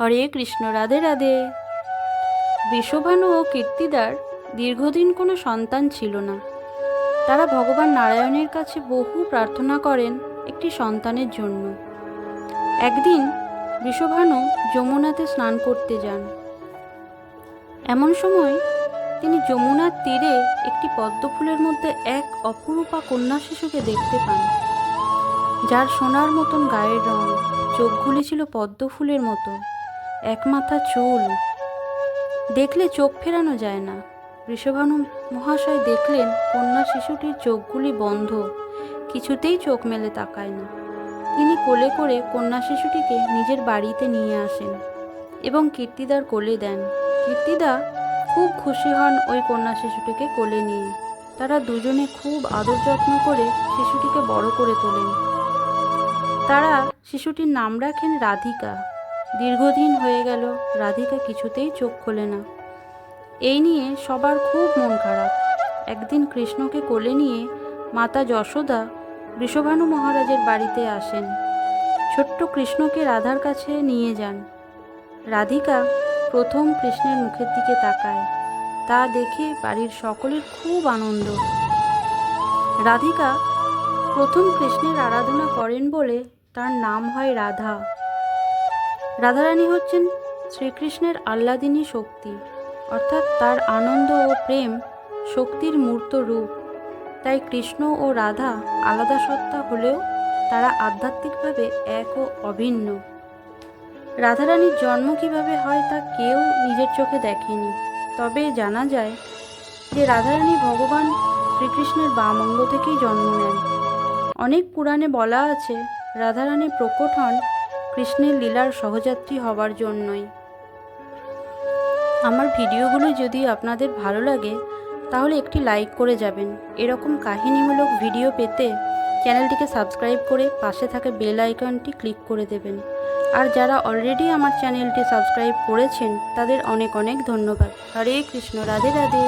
হরে কৃষ্ণ, রাধে রাধে। বৃষভানু ও কীর্তিদার দীর্ঘদিন কোনো সন্তান ছিল না। তারা ভগবান নারায়ণের কাছে বহু প্রার্থনা করেন একটি সন্তানের জন্য। একদিন বৃষভানু যমুনাতে স্নান করতে যান। এমন সময় তিনি যমুনার তীরে একটি পদ্মফুলের মধ্যে এক অপরূপা কন্যা শিশুকে দেখতে পান। যার সোনার মতন গায়ের রং, চোখগুলি ছিল পদ্ম ফুলের মতো। এক মাথা চুল। দেখলে চোখ ফেরানো যায় না। ঋষভানু মহাশয় দেখলেন কন্যা শিশুটির চোখগুলি বন্ধ। কিছুতেই চোখ মেলে তাকায় না। তিনি কোলে করে কন্যা শিশুটিকে নিজের বাড়িতে নিয়ে আসেন এবং কীর্তিদার কোলে দেন। কীর্তিদা খুব খুশি হন ওই কন্যা শিশুটিকে কোলে নিয়ে। তারা দুজনে খুব আদর যত্ন করে শিশুটিকে বড় করে তোলেন। তারা শিশুটির নাম রাখেন রাধিকা। দীর্ঘদিন হয়ে গেল, রাধিকা কিছুতেই চোখ খোলে না। এই নিয়ে সবার খুব মন খারাপ। একদিন কৃষ্ণকে কোলে নিয়ে মাতা যশোদা বৃষভানু মহারাজের বাড়িতে আসেন। ছোট্ট কৃষ্ণকে রাধার কাছে নিয়ে যান। রাধিকা প্রথম কৃষ্ণের মুখের দিকে তাকায়। তা দেখে বাড়ির সকলের খুব আনন্দ। রাধিকা প্রথম কৃষ্ণের আরাধনা করেন বলে তার নাম হয় রাধা। রাধারানী হচ্ছেন শ্রীকৃষ্ণের আহ্লাদিনী শক্তি, অর্থাৎ তার আনন্দ ও প্রেম শক্তির মূর্ত রূপ। তাই কৃষ্ণ ও রাধা আলাদা সত্তা হলেও তারা আধ্যাত্মিকভাবে এক ও অভিন্ন। রাধারানীর জন্ম কীভাবে হয় তা কেউ নিজের চোখে দেখেনি। তবে জানা যায় যে রাধারানী ভগবান শ্রীকৃষ্ণের বাম অঙ্গ থেকেই জন্ম নেন। অনেক পুরাণে বলা আছে রাধারানী প্রকট হন কৃষ্ণের লীলার সহযাত্রী হবার জন্যই। আমার ভিডিওগুলো যদি আপনাদের ভালো লাগে, তাহলে একটি লাইক করে যাবেন। এরকম কাহিনীমূলক ভিডিও পেতে চ্যানেলটিকে সাবস্ক্রাইব করে পাশে থাকা বেল আইকনটি ক্লিক করে দেবেন। আর যারা অলরেডি আমার চ্যানেলটি সাবস্ক্রাইব করেছেন, তাদের অনেক অনেক ধন্যবাদ। হরে কৃষ্ণ, রাধে রাধে।